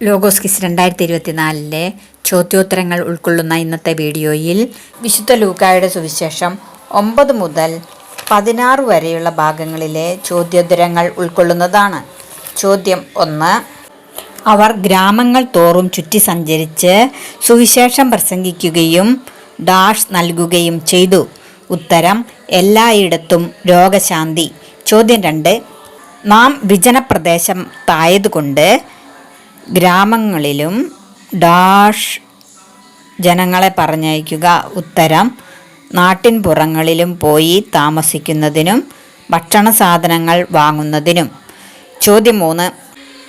Logos kiss രണ്ടായിരത്തി ഇരുപത്തിനാലിലെ ചോദ്യോത്തരങ്ങൾ ഉൾക്കൊള്ളുന്ന ഇന്നത്തെ വീഡിയോയിൽ വിശുദ്ധ ലൂക്കായുടെ സുവിശേഷം ഒമ്പത് മുതൽ പതിനാറ് വരെയുള്ള ഭാഗങ്ങളിലെ ചോദ്യോത്തരങ്ങൾ ഉൾക്കൊള്ളുന്നതാണ്. ചോദ്യം ഒന്ന് അവർ ഗ്രാമങ്ങൾ തോറും ചുറ്റി സഞ്ചരിച്ച് സുവിശേഷം പ്രസംഗിക്കുകയും ഡാഷ് നൽകുകയും ചെയ്തു. ഉത്തരം എല്ലായിടത്തും രോഗശാന്തി. ചോദ്യം രണ്ട് നാം വിജനപ്രദേശം വിജനപ്രദേശത്തായതുകൊണ്ട് ഗ്രാമങ്ങളിലും ഡാഷ് ജനങ്ങളെ പറഞ്ഞയക്കുക ഉത്തരം. നാട്ടിൻപുറങ്ങളിലും പോയി താമസിക്കുന്നതിനും ഭക്ഷണ സാധനങ്ങൾ വാങ്ങുന്നതിനും. ചോദ്യം മൂന്ന്.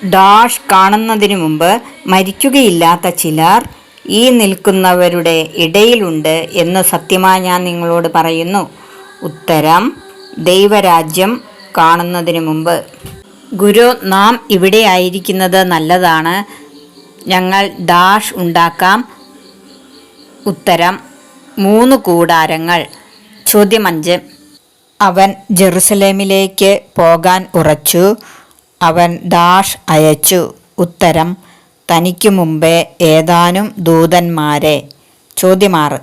ഡാഷ് കാണുന്നതിനു മുമ്പ് മരിക്കുകയില്ലാത്ത ചിലർ ഈ നിൽക്കുന്നവരുടെ ഇടയിലുണ്ട് എന്ന് സത്യമായി ഞാൻ നിങ്ങളോട് പറയുന്നു. ഉത്തരം. ദൈവരാജ്യം കാണുന്നതിന് മുമ്പ്. ഗുരു നാം ഇവിടെ ആയിരിക്കുന്നത് നല്ലതാണ്. ഞങ്ങൾ ഡാഷ് ഉണ്ടാക്കാം. ഉത്തരം മൂന്ന് കൂടാരങ്ങൾ. ചോദ്യം അഞ്ച്. അവൻ ജെറുസലേമിലേക്ക് പോകാൻ ഉറച്ചു. അവൻ ഡാഷ് അയച്ചു. ഉത്തരം തനിക്ക് മുമ്പേ ഏതാനും ദൂതന്മാരെ. ചോദ്യമാറ്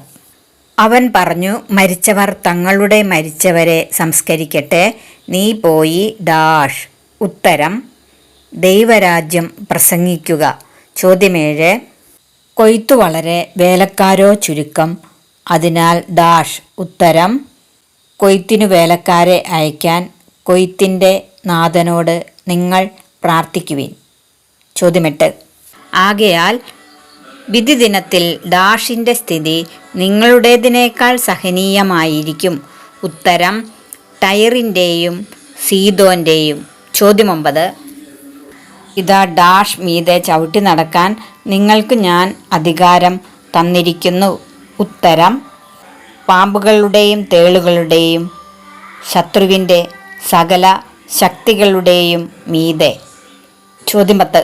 അവൻ പറഞ്ഞു മരിച്ചവർ തങ്ങളുടെ മരിച്ചവരെ സംസ്കരിക്കട്ടെ. നീ പോയി ഡാഷ് ഉത്തരം ദൈവരാജ്യം പ്രസംഗിക്കുക. ചോദ്യമേഴ് കൊയ്ത്തു വളരെ വേലക്കാരോ ചുരുക്കം? അതിനാൽ ഡാഷ് ഉത്തരം കൊയ്ത്തിനു വേലക്കാരെ അയക്കാൻ കൊയ്ത്തിന്റെ നാഥനോട് നിങ്ങൾ പ്രാർത്ഥിക്കുവിൻ. ചോദ്യമെട്ട് ആകയാൽ വിധി ദിനത്തിൽ ഡാഷിന്റെ സ്ഥിതി നിങ്ങളുടേതിനേക്കാൾ സഹനീയമായിരിക്കും. ഉത്തരം ടയറിന്റെയും സീതോന്റെയും ചോദ്യം ഒമ്പത്. ഇതാ ഡാഷ് മീതെ ചവിട്ടി നടക്കാൻ നിങ്ങൾക്ക് ഞാൻ അധികാരം തന്നിരിക്കുന്നു. ഉത്തരം പാമ്പുകളുടെയും തേളുകളുടെയും ശത്രുവിന്റെ സകല ശക്തികളുടെയും മീതെ. ചോദ്യം പത്ത്.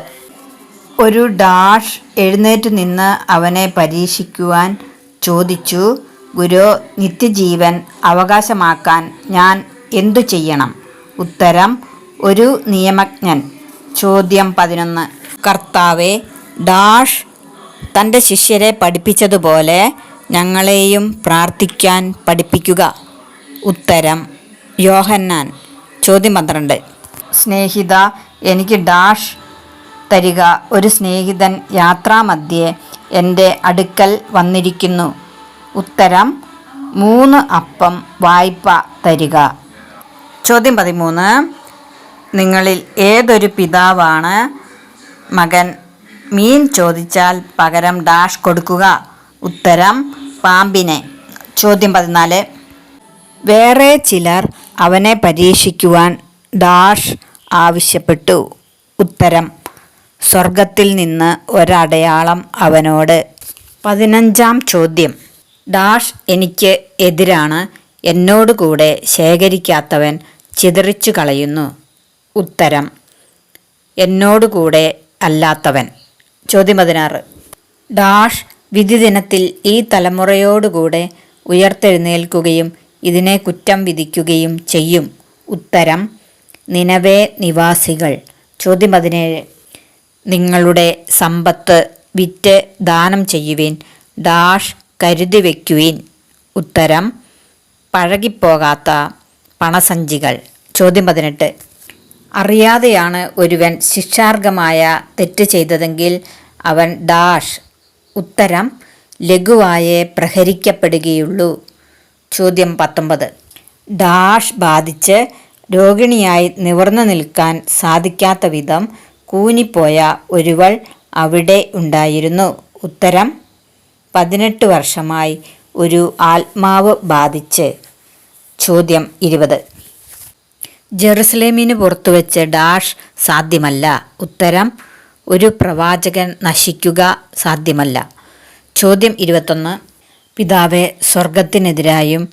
ഒരു ഡാഷ് എഴുന്നേറ്റ് നിന്ന് അവനെ പരീക്ഷിക്കുവാൻ ചോദിച്ചു ഗുരു നിത്യജീവൻ അവകാശമാക്കാൻ ഞാൻ എന്തു ചെയ്യണം? ഉത്തരം ഒരു നിയമജ്ഞൻ. ചോദ്യം പതിനൊന്ന്. കർത്താവെ ഡാഷ് തന്റെ ശിഷ്യരെ പഠിപ്പിച്ചതുപോലെ ഞങ്ങളെയും പ്രാർത്ഥിക്കാൻ പഠിപ്പിക്കുക. ഉത്തരം യോഹന്നാൻ. ചോദ്യം പന്ത്രണ്ട്. സ്നേഹിത എനിക്ക് ഡാഷ് തരിക. ഒരു സ്നേഹിതൻ യാത്രാമധ്യേ എന്റെ അടുക്കൽ വന്നിരിക്കുന്നു. ഉത്തരം മൂന്ന് അപ്പം വായ്പ തരിക. ചോദ്യം പതിമൂന്ന്. നിങ്ങളിൽ ഏതൊരു പിതാവാണ്? മകൻ മീൻ ചോദിച്ചാൽ പകരം ഡാഷ് കൊടുക്കുക. ഉത്തരം പാമ്പിനെ. ചോദ്യം പതിനാല്. വേറെ ചിലർ അവനെ പരീക്ഷിക്കുവാൻ ഡാഷ് ആവശ്യപ്പെട്ടു. ഉത്തരം സ്വർഗത്തിൽ നിന്ന് ഒരടയാളം അവനോട്. പതിനഞ്ചാം ചോദ്യം. ഡാഷ് എനിക്ക് എതിരാണ്. എന്നോടുകൂടെ ശേഖരിക്കാത്തവൻ ചിതറിച്ചു കളയുന്നു ഉത്തരം. എന്നോടുകൂടെ അല്ലാത്തവൻ. ചോദ്യം പതിനാറ്. ഡാഷ് വിധി ദിനത്തിൽ ഈ തലമുറയോടുകൂടെ ഉയർത്തെഴുന്നേൽക്കുകയും ഇതിനെ കുറ്റം വിധിക്കുകയും ചെയ്യും. ഉത്തരം നിലവേ നിവാസികൾ. ചോദ്യം പതിനേഴ്. നിങ്ങളുടെ സമ്പത്ത് വിറ്റ് ദാനം ചെയ്യുവിൻ. ഡാഷ് കരുതി വയ്ക്കുവിൻ ഉത്തരം പഴകിപ്പോകാത്ത പണസഞ്ചികൾ. ചോദ്യം പതിനെട്ട്. അറിയാതെയാണ് ഒരുവൻ ശിക്ഷാർഹമായ തെറ്റ് ചെയ്തതെങ്കിൽ അവൻ ഡാഷ് ഉത്തരം ലഘുവായെ പ്രഹരിക്കപ്പെടുകയുള്ളൂ. ചോദ്യം പത്തൊമ്പത്. ഡാഷ് ബാധിച്ച് രോഗിണിയായി നിവർന്നു നിൽക്കാൻ സാധിക്കാത്ത വിധം കൂനിപ്പോയ ഒരുവൾ അവിടെ ഉണ്ടായിരുന്നു. ഉത്തരം പതിനെട്ട് വർഷമായി ഒരു ആത്മാവ് ബാധിച്ച്. ചോദ്യം ഇരുപത്. ജെറുസലേമിന് പുറത്തുവച്ച് ഡാഷ് സാധ്യമല്ല. ഉത്തരം ഒരു പ്രവാചകൻ നശിക്കുക സാധ്യമല്ല. ചോദ്യം ഇരുപത്തൊന്ന്. പിതാവെ സ്വർഗത്തിനെതിരായും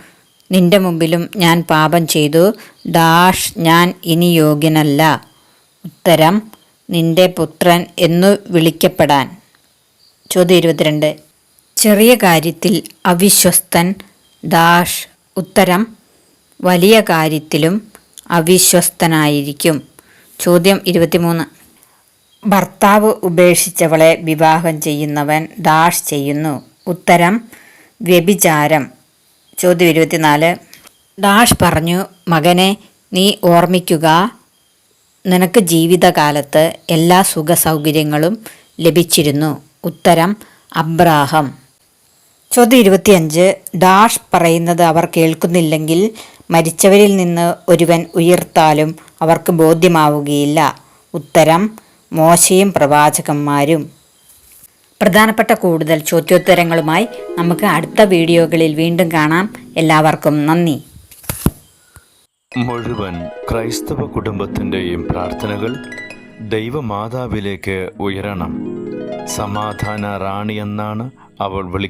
നിന്റെ മുമ്പിലും ഞാൻ പാപം ചെയ്തു. ഡാഷ് ഞാൻ ഇനി യോഗ്യനല്ല. ഉത്തരം നിന്റെ പുത്രൻ എന്നു വിളിക്കപ്പെടാൻ. ചോദ്യം ഇരുപത്തിരണ്ട്. ചെറിയ കാര്യത്തിൽ അവിശ്വസ്തൻ. ഡാഷ് ഉത്തരം വലിയ കാര്യത്തിലും അവിശ്വസ്തനായിരിക്കും. ചോദ്യം ഇരുപത്തിമൂന്ന്. ഭർത്താവ് ഉപേക്ഷിച്ചവളെ വിവാഹം ചെയ്യുന്നവൻ ഡാഷ് ചെയ്യുന്നു. ഉത്തരം വ്യഭിചാരം. ചോദ്യം ഇരുപത്തിനാല്. ഡാഷ് പറഞ്ഞു മകനെ നീ ഓർമ്മിക്കുക നിനക്ക് ജീവിതകാലത്ത് എല്ലാ സുഖ സൗകര്യങ്ങളും ലഭിച്ചിരുന്നു. ഉത്തരം അബ്രാഹം. ചോദ്യം ഇരുപത്തിയഞ്ച്. ഡാഷ് പറയുന്നത് അവർ കേൾക്കുന്നില്ലെങ്കിൽ മരിച്ചവരിൽ നിന്ന് ഒരുവൻ ഉയർത്താലും അവർക്ക് ബോധ്യമാവുകയില്ല. ഉത്തരം മോശയും പ്രവാചകന്മാരും. പ്രധാനപ്പെട്ട കൂടുതൽ ചോദ്യോത്തരങ്ങളുമായി നമുക്ക് അടുത്ത വീഡിയോകളിൽ വീണ്ടും കാണാം. എല്ലാവർക്കും നന്ദി. മുഴുവൻ ക്രൈസ്തവ കുടുംബത്തിന്റെയും പ്രാർത്ഥനകൾ ദൈവമാതാവിലേക്ക് ഉയരണം. സമാധാന റാണി എന്നാണ് അവൾ വിളി